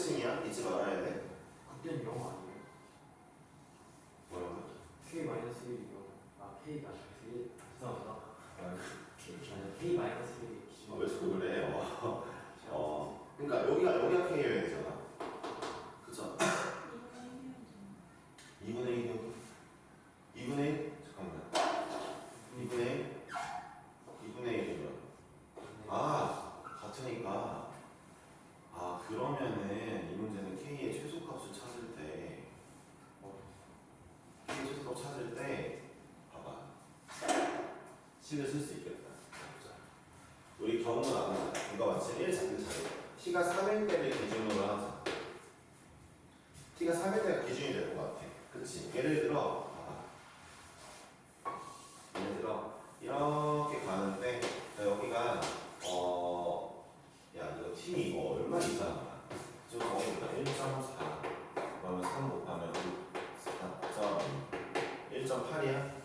대칭이야. 잊지 말아야 돼. 그때는 영어 아니에요? 뭐라고? K 마이너스 1이 영어 아 K가 죄송합니다 아니 K 마이너스 1이 기준 어, 왜 자꾸 그래? 어, 어. 그러니까 여기가 여기가 K여야 되잖아. 그쵸? 2분의 1이요? 2분의 1? 잠깐만. 2분의 1? 2분의 1이면. 아, 같으니까. 아, 그러면은 이 문제는 K의 최소값을 찾을 때, 어, K의 최소값 찾을 때, 봐봐. 식을 쓸 수 있겠다. 자, 우리 경우 나누자. 이거 마치 1 잡는 차례. T가 3일 때를 기준으로 하자. T가 3일 때가 기준이 될 것 같아. 그치? 예를 들어, 봐봐. 예를 들어, 이렇게 가는데, 자, 여기가, 어, 야, 이거 T 이거 얼마 이상이야? 좀 적어보자. 1.4. 그러면 3 곱하면 4.1.8이야?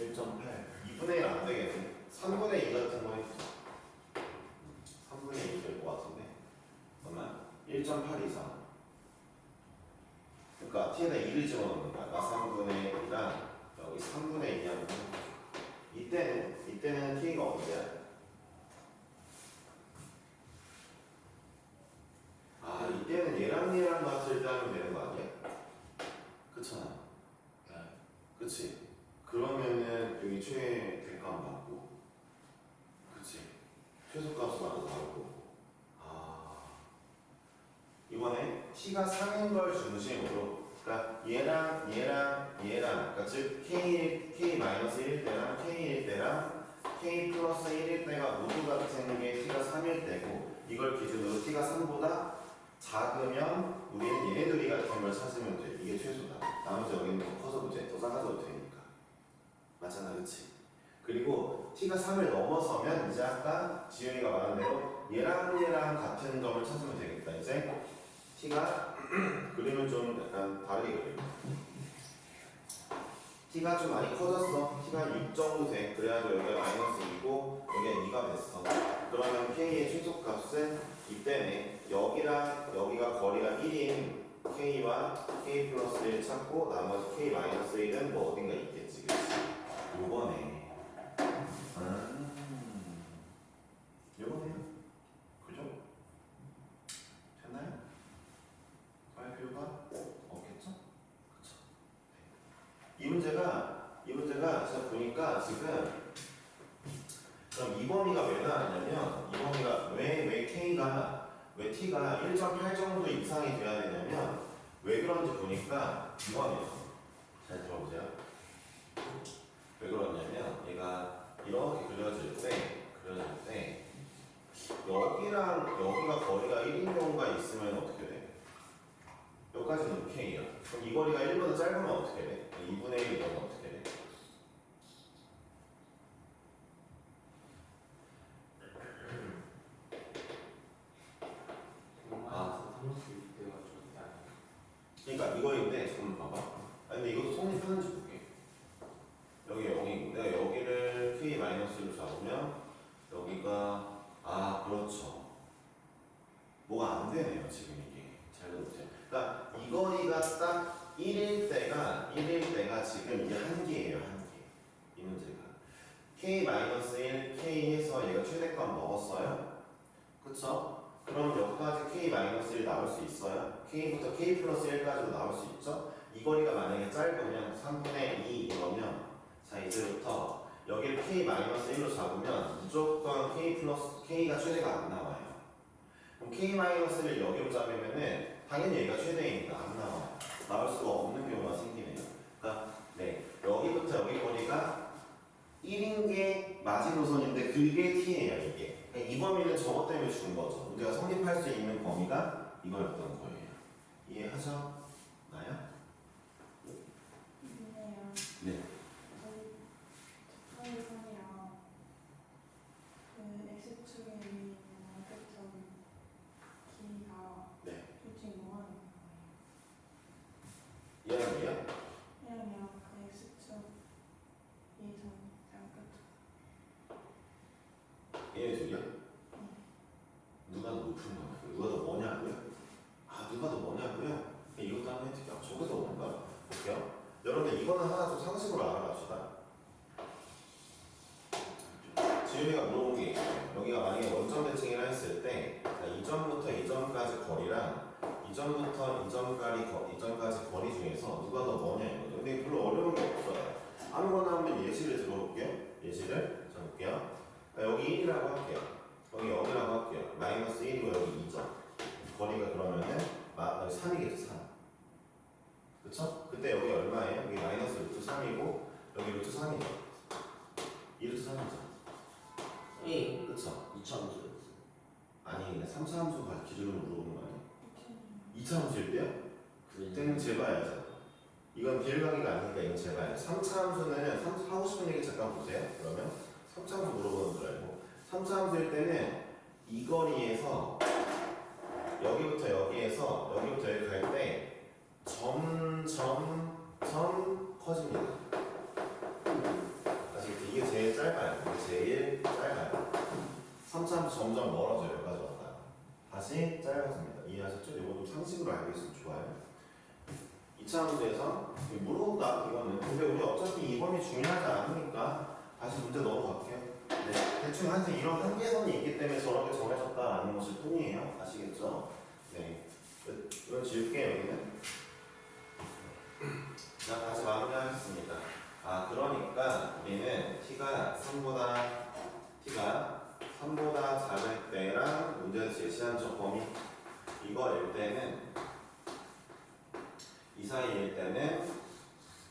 1.8? 1.8. 2분의 1 안 되겠네. 3분의 2 같은 거 해보자. 3분의 2 될 것 같은데. 잠깐만. 1.8 이상. 그러니까 t에다 2를 집어넣는 거야. 나 3분의 1이랑 여기 3분의 2 하면 이때는 이때는 t가 언제야? 아 이때는 얘랑 얘랑 같을 때 하면 되는 거 아니야? 그렇잖아. 그치? 그러면은 여기 최대값 맞고 그치? 최소값은 나도 다르고 아 이번에 t가 3인 걸 중심으로 그러니까 얘랑 얘랑 얘랑 그러니까 즉 k k 마이너스 1일 때랑 k일 때랑 k 플러스 1일 때가 모두 같은 게 t가 3일 때고 이걸 기준으로 t가 3보다 작으면 우리는 얘네들이 같은 걸 찾으면 돼. 이게 최소다. 나머지 여기는 더 커져도 돼더 작아져도 되니까. 맞잖아 그치? 그리고 t가 3을 넘어서면 이제 아까 지영이가 말한 대로 얘랑 얘랑 같은 점을 찾으면 되겠다 이제 t가 그림을 좀 약간 다르게 그려 t가 좀 많이 커졌어. T가 6 정도 돼. 그래가지고 여기가 마이너스 2고 여기가 2가 됐어. 그러면 k의 최소값은 이때네 여기랑 여기가 거리가 1인 k와 k 플러스 1 찾고 나머지 k 마이너스 1은 뭐 어딘가 있겠지 그치? 요거네 음 요거네요 그죠? 됐나요? 할 필요가 없겠죠? 그쵸? 네. 이 문제가 이 문제가 제가 보니까 지금 그럼 이 범위가 왜 나왔냐면 이 범위가 왜 왜 k가 왜 t가 1.8 정도 이상이 돼야 되냐면 왜 그런지 보니까 이거네요. 잘 들어보세요. 왜 그러냐면 얘가 이렇게 그려질 때 그려질 때 여기랑 여기가 거리가 1인 경우가 있으면 어떻게 돼? 여기까지는 K야. 그럼 이 거리가 1보다 짧으면 어떻게 돼? 2분의 1 이러면 어떻게 돼? 아 삼수 이때가 좀 약간 그러니까 이거인데 지금 봐봐. 아 근데 이것도 성립하는지 볼게. 여기 0이고 내가 여기를 K-로 잡으면 여기가 아 그렇죠. 뭐가 안 되네요 지금 이게. 잘 들어보세요. 그러니까 이 거리가 딱 1일 때가 1일 때가 지금 이게 한 개예요 한 개. 이 문제가. K-1 K 해서 얘가 최대값 먹었어요. 그쵸? 그럼 여기까지 K-1 나올 수 있어요? K부터 K 플러스 1까지도 나올 수 있죠? 이 거리가 만약에 짧으면 3분의 2 이러면 자 이제부터 여기를 K-1로 잡으면 무조건 K 플러스 K가 최대가 안 나와요. 그럼 K-를 여기로 잡으면은 당연히 얘가 최대이니까 안 나와요. 나올 수가 없는 경우가 생기네요. 그러니까 네 여기부터 여기 거리가 1인 게 마지노선인데 그게 T예요 이게. 그러니까 이 범위는 저것 때문에 준 거죠. 우리가 성립할 수 있는 범위가 이거였던 거예요. 이해하죠? 나요? 이네요. 네. 저희 저희선이랑 그 x축에 있는 끝점 길이가 네. 도대체 뭐하는 그러면 이거는 하나 좀 상식으로 알아갑시다. 지윤이가 물어본 게. 여기가 만약에 원점 대칭이라 했을 때, 자, 이점부터 이점까지 거리랑 이점부터 이점까지, 거, 이점까지 거리 중에서 누가 더 머냐 이거죠. 근데 별로 어려운 게 없어요. 아무거나 한번 예시를 들어볼게요. 예시를. 자, 여기 1이라고 할게요. 여기 0이라고 할게요. 마이너스 1이고 여기 2점. 거리가 그러면은 마, 3이겠죠, 3. 그쵸? 그때 여기 얼마예요? 여기 마이너스 루트 3이고 여기 루트 3이죠. 2 루트 3이죠. A 그쵸? 2차 함수 아니 근데 3차 함수 가 기준으로 물어보는 거 아니에요? 2차 함수일 때요? 그때는 재봐야죠. 이건 비일각이가 아니니까 이건 재봐야죠. 3차 함수는 3, 하고 싶은 얘기 잠깐 보세요. 그러면 3차 함수 물어보는 줄 알고 3차 함수일 때는 이 거리에서 여기부터 여기에서 여기부터 여기 갈 때 점점 점 커집니다. 아시겠죠? 이게 제일 짧아요. 제일 짧아요. 3차 함수 점점 멀어져요. 여기까지 왔다가 다시 짧아집니다. 이해하셨죠? 이것도 상식으로 알고 있으면 좋아요. 2차 함수에서 물어본다 이거는 근데 우리 어차피 이번이 중요하지 않으니까 다시 문제 넘어갈게요 네, 대충 한테 이런 한계선이 있기 때문에 저렇게 정해졌다라는 것일 뿐이에요 아시겠죠? 네 끝. 이건 지울게요 여기는 자 다시 마무리하겠습니다 아 그러니까 우리는 t가 3보다 t가 3보다 작을 때랑 문제에서 제시한 저 범위 이거일 때는 이 사이일 때는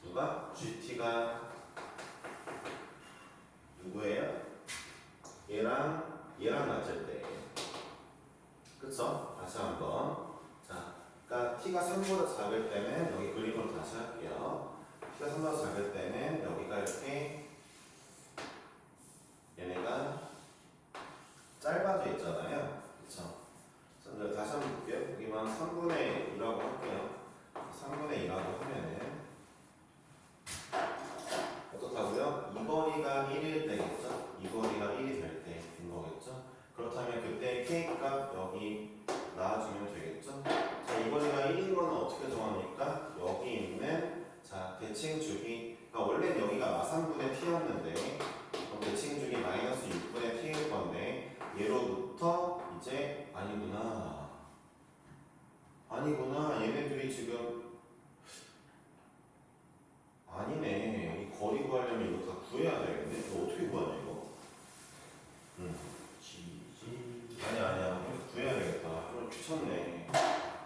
누가 GT가 누구예요? 얘랑 얘랑 맞을 때 그쵸? 다시 한번 자, 그러니까 T가 3보다 작을 때는 여기 그림으로 다시 할게요. T가 3보다 작을 때는 여기가 이렇게 얘네가 짧아져 있잖아요. 그쵸? 자, 내가 다시 한번 볼게요. 여기만 3분의 2라고 할게요. 3분의 2라고 하면은 어떻다고요? 이 거리가 1일 때겠죠? 이 거리가 1이 될 때인 거겠죠? 그렇다면 그때 K값 여기 나와주면 되겠죠? 자, 이 거리가 1인 거는 어떻게 정합니까? 여기 있는 자 대칭 주기 그러니까 원래는 여기가 마삼분의 T였는데 그럼 대칭 주기 마이너스 6분의 T일 건데 얘로부터 이제 아니구나 아니구나 얘네들이 지금 아니네 이 거리 구하려면 이거 다 구해야 되겠네 이거 어떻게 구하냐 이거 음. GG 아니야 아니야 이거 구해야 되겠다 좀 귀찮네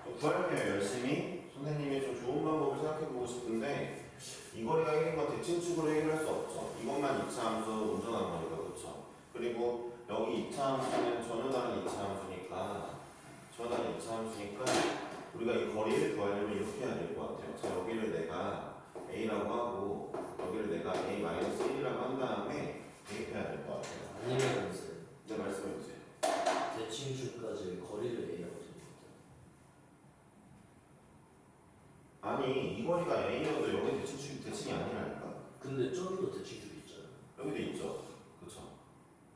좀 구할게요 열심히 선생님이 좀 좋은 방법을 생각해보고 싶은데 이 거리가 1인 건 대칭축으로 해결할 수 없죠 이것만 2차 함수 운전하는 거니까 그렇죠 그리고 여기 2차 함수는 전혀 다른 2차 함수니까 전혀 다른 2차 함수니까 우리가 이 거리를 구하려면 이렇게 해야 될 것 같아요. 자 여기를 내가 A라고 하고 여기를 내가 A-1이라고 한 다음에 대입해야 될 것 같아요. 아니면 이제 내 말씀해 주세요. 대칭줄까지 거리를 A라고 됩니다 아니 이 거리가 A여도 여기 대칭, 대칭이 아니라니까 근데 저기도 대칭줄이 있잖아요 여기도 있죠 그쵸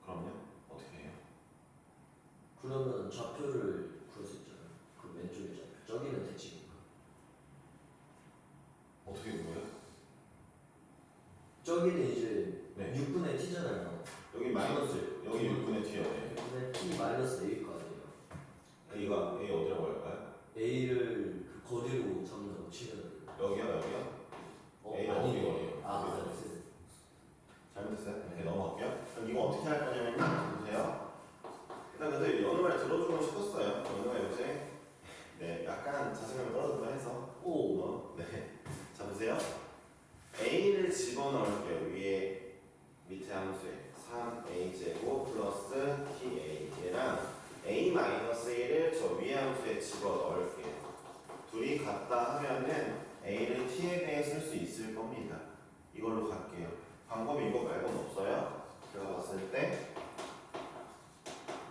그럼요 어떻게 해요 그러면 좌표를 구할 수 있잖아요 그 왼쪽에 좌표 저기는 대칭이니까 어떻게 구해요? 저기는 이제 네 6분의 T잖아요 여기 마이너스 여기 6분의 T여야 돼 6분의 T 마이너스 A가 아니에요 A가 A 어디라고 할까요? A를 그 거리로 잡는다고 치면 여기요 여기요 어, A가 아니 어디 거리예요? 아 어디 맞아요 잘못했어요? 이렇게 넘어갈게요 그럼 이거 어떻게 할 거냐면요 보세요 일단 근데 어느 말 들어주고 싶었어요 어느 말 요새 네 약간 자신감이 떨어진다 해서 오 어, 네. 자 보세요. a를 집어넣을게요. 위에 밑에 함수에 3a 제곱 플러스 ta 얘랑 a 마이너스 1을 저 위에 함수에 집어넣을게요. 둘이 같다 하면은 a를 t에 대해 쓸 수 있을 겁니다. 이걸로 갈게요. 방법이 이거 말고는 없어요. 봤을 때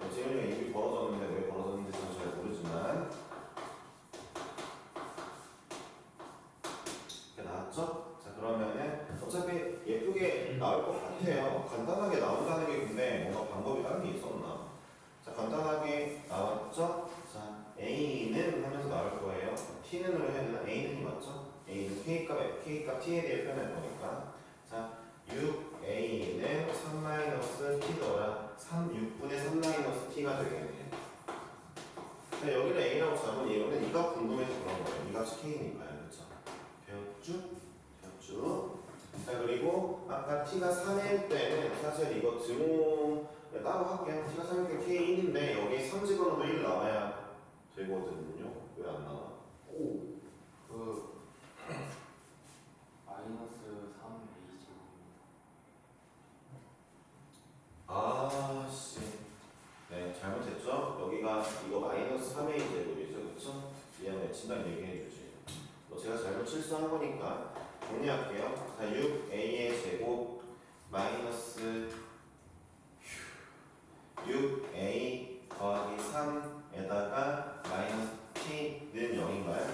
어, 지금이가 입이 벌어졌는데 왜 벌어졌는지 저는 잘 모르지만 이렇게 나왔죠? 자 그러면은 어차피 예쁘게 나올 것 같아요. 간단하게 나온다는 게 근데 뭔가 방법이 다른 게 있었나? 자 간단하게 나왔죠? 자 A는 하면서 나올 거예요. T는 왜 해야 되나? A는 맞죠? A는 K 값 K 값 값 t에 대해 표현할 거니까 자 6a는 3 마이너스 t더라 3, 6분의 3 마이너스 t가 되겠네 자, 여기를 a라고 잡은 이유는 이값 궁금해서 그런 거예요 이 값이 k니까요 그쵸 배웠죠? 배웠죠? 자 그리고 아까 t가 3일 때는 사실 이거 등호 따로 할게요 t가 3일 때 k1인데 여기 3 집어넣어도 1 나와야 되거든요 왜 안 나와? 오. 그 마이너스 3a 제곱입니다. 아 씨. 네 잘못했죠? 여기가 이거 마이너스 3a 제곱이죠 그쵸? 미안해 친단 얘기해주지. 뭐 제가 잘못 실수한 거니까 정리할게요. 자 6a의 제곱 마이너스 6a 더하기 3에다가 마이너스 t는 0인가요?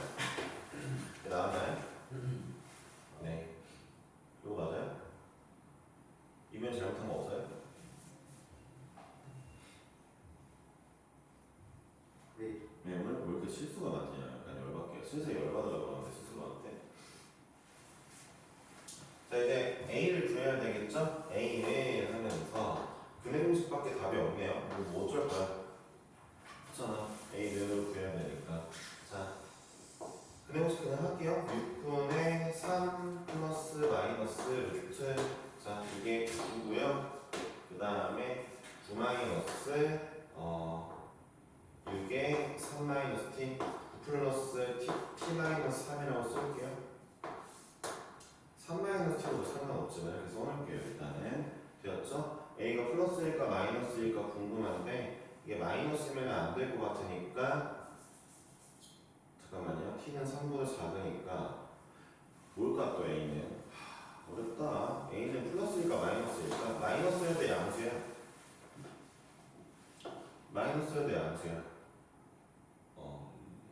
네, 나왔나요? 네 이거 맞아요? 이면 잘못한 거 없어요? 네. 네, 오늘 왜 이렇게 실수가 많냐? 약간 열받게. 슬슬 열받으라고 그러는데 스스로한테. 자 이제 A를 구해야 되겠죠? A는 하면서 근해 공식밖에 답이 없네요. 이거 뭐 어쩔 거야? 그렇잖아. A를 구해야 되니까. 자, 근해 공식 그냥 할게요. 6분의 3 플러스 마이너스 루트. 자, 이게 9고요. 그 다음에 9 마이너스 어 6에 3 마이너스 t 9 플러스 t, t 마이너스 3이라고 쓸게요. 3 마이너스 t도 상관없지만 이렇게 써놓을게요. 일단은 되었죠? a가 플러스일까 마이너스일까 궁금한데 이게 마이너스면 안 될 것 같으니까 잠깐만요. T는 3보다 작으니까 뭘까 또 a는? 하, 어렵다. A는 플러스일까 마이너스일까? 마이너스여도 양수야. 마이너스여도 양수야. 어,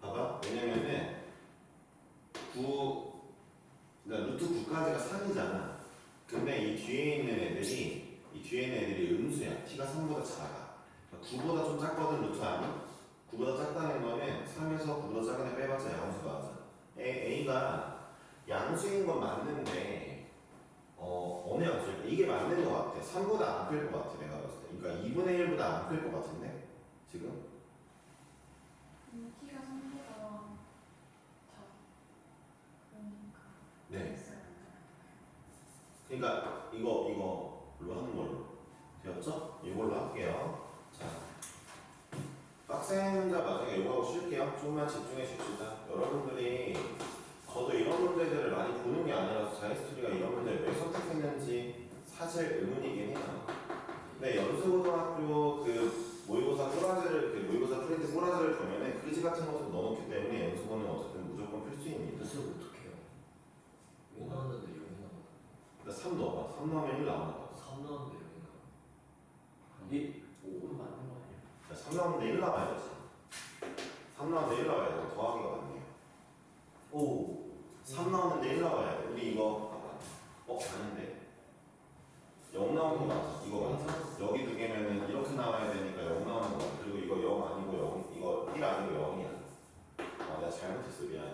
봐봐. 왜냐면은 9, 그러니까 루트 9까지가 3이잖아. 근데 이 뒤에 있는 애들이, 이 뒤에 있는 애들이 음수야. t가 3보다 작아. 9보다 좀 작거든, 루트 아니? 9보다 작다는 거는 3에서 9보다 작은 애 빼봤자 양수가 맞아. A, A가 양수인 건 맞는데, 어, 어느 양수일까? 이게 맞는 것 같아. 3보다 안 클 것 같아, 내가 봤을 때. 그러니까 2분의 1보다 안 클 것 같은데? 지금? 음, T가 3보다 작으니까 네. 그러니까 이거 이거로 하는 걸로 되었죠? 이걸로 할게요. 자, 빡센 문제 나중에 이거하고 쉴게요. 조금만 집중해 줍시다. 여러분들이 저도 이런 문제들을 많이 보는 게 아니라서 자이스토리가 이런 문제를 왜 선택했는지 사실 의문이긴 해요. 근데 연수고등학교 그 모의고사 꼬라지를 그 모의고사 프린트 꼬라지를 보면은 그지 같은 것도 넣어놓기 때문에 연수고는 어쨌든 무조건 필수입니다. 뜻을 어떻게 해요? 왜 나왔는데 여기 나와? 그러니까 3 넣어봐. 3 넣으면 1 나온다. 3 나왔는데 여기 나와. 이 5는 맞는 거 아니야? 3 나오는데 1 나와야지. 3 나오는데 1 나와야 돼. 더하기가 맞네요. 오3 나오는데 1 나와야 돼. 우리 이거 봐봐. 어 아닌데. 0 나오는 거 맞아. 이거 맞아. 여기 두 개면은 이렇게 나와야 되니까 0 나오는 거 같아. 그리고 이거 0 아니고 0 이거 1 아니고 0이야. 아 내가 잘못했어 미안해.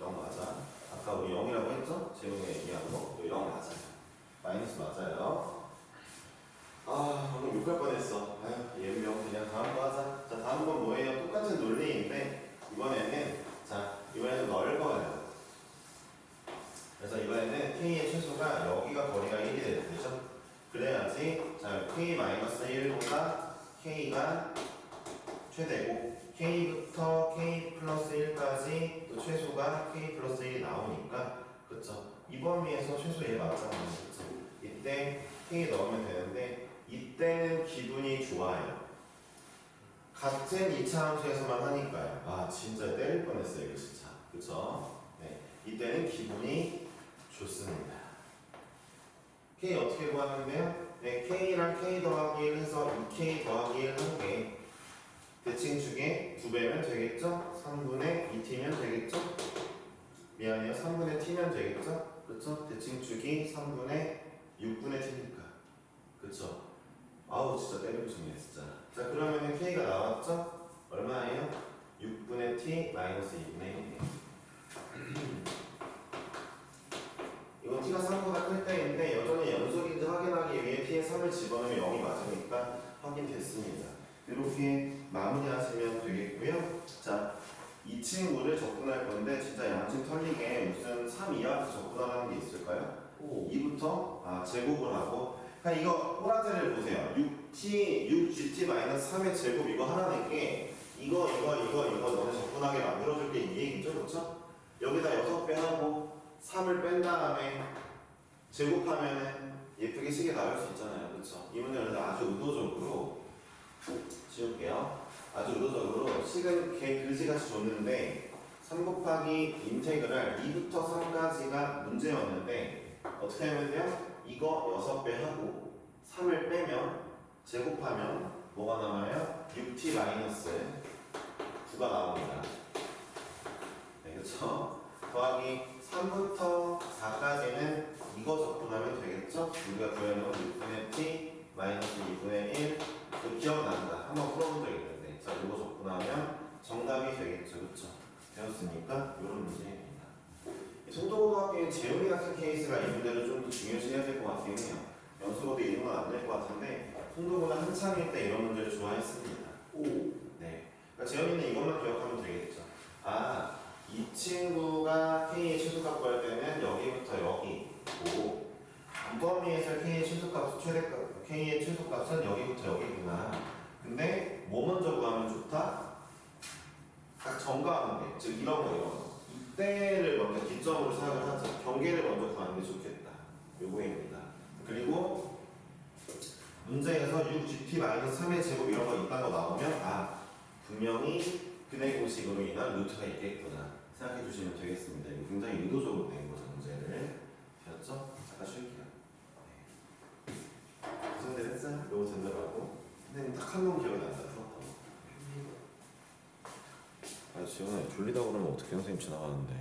0 맞아. 아까 우리 0이라고 했죠? 재웅이 얘기한 거. 이거 0 맞아. 마이너스 맞아요. 아 오늘 욕할 뻔했어. 아휴 예명 그냥 다음 거 하자. 자 다음 건 뭐예요? 똑같은 논리인데 이번에는 자 이번에는 넓어요. 그래서 이번에는 k의 최소가 여기가 거리가 1이 되죠. 그래야지 자 k-1보다 k가 최대고 k부터 k 플러스 1까지 또 최소가 k 플러스 1이 나오니까 그쵸 이번 위에서 최소 얘 맞잖아요 그쵸 이때 k 넣으면 되는데 이때는 기분이 좋아요. 같은 2차 함수에서만 하니까요. 아 진짜 때릴 뻔했어요 이거 진짜 그쵸? 네. 이때는 기분이 좋습니다. K 어떻게 구하는데요? 네, k랑 k 더하기 1 해서 2k 더하기 1 한개. 대칭축에 2배면 되겠죠? 3분의 2t면 되겠죠? 미안해요. 3분의 t면 되겠죠? 그렇죠? 대칭축이 3분의 6분의 t니까. 그렇죠? 아우, 진짜 때리고 싶네, 진짜. 자, 그러면은 k가 나왔죠? 얼마예요? 6분의 t 마이너스 2분의 1. 이건 t가 3보다 클 때인데 여전히 연속인지 확인하기 위해 t에 3을 집어넣으면 0이 맞으니까 확인됐습니다. 이렇게 마무리하시면 되겠고요. 자, 이 친구를 접근할 건데 진짜 양심 털리게 무슨 3 이하부터 접근하라는 게 있을까요? 오. 2부터 아, 제곱을 하고 그냥 이거 꼬라지를 보세요. 6t 6gt-3의 제곱 이거 하라는 게 이거 이거 이거 이거 너네 접근하게 만들어줄 게 이 얘기죠, 그렇죠? 여기다 6배 하고 3을 뺀 다음에 제곱하면은 예쁘게 시계 나올 수 있잖아요, 그렇죠? 이 문제는 아주 의도적으로 지울게요. 아주 의도적으로 식은 개 글씨같이 줬는데 3 곱하기 인테그랄 2부터 3까지가 문제였는데 어떻게 하면 돼요? 이거 6배 하고 3을 빼면 제곱하면 뭐가 남아요? 6t 마이너스 9가 나옵니다. 네, 그렇죠? 더하기 3부터 4까지는 이거 접근하면 되겠죠? 우리가 구해놓은 6분의 t 마이너스 2분의 1 이거 기억난다. 한번 있는데 자 이거 접근하면 정답이 되겠죠. 그렇죠? 되었으니까 이런 문제입니다. 송도고등학교에 재훈이 같은 케이스가 있는데도 좀더 중요시해야 될 것 같긴 해요. 연수고도 이런 건 안 될 것 같은데 송도고는 한창일 때 이런 문제를 좋아했습니다. 오. 네. 그러니까 재현이는 이것만 기억하면 되겠죠. 아, 이 친구가 K의 최소값 구할 때는 여기부터 여기 고 이범위에서 K의 최소값, 최대값, K의 최소값은 여기부터 여기구나. 근데 뭐 먼저 구하면 좋다? 딱 점가하는 게, 즉 이런 거 이런 거. 이때를 먼저 기점으로 생각을 하자. 경계를 먼저 구하는 게 좋겠다. 요거입니다. 그리고 문제에서 6GT-3의 제곱 이런 거 있다는 거 나오면 아 분명히 근의 공식으로 인한 루트가 있겠구나 생각해 주시면 되겠습니다. 굉장히 의도적으로 된 거죠 문제를 되었죠? 잠깐 쉴게요. 네. 고생들 했어요? 요거 제대로 하고 선생님 딱 한 번 기억이 난다 지현아 졸리다 그러면 어떻게 선생님 지나가는데.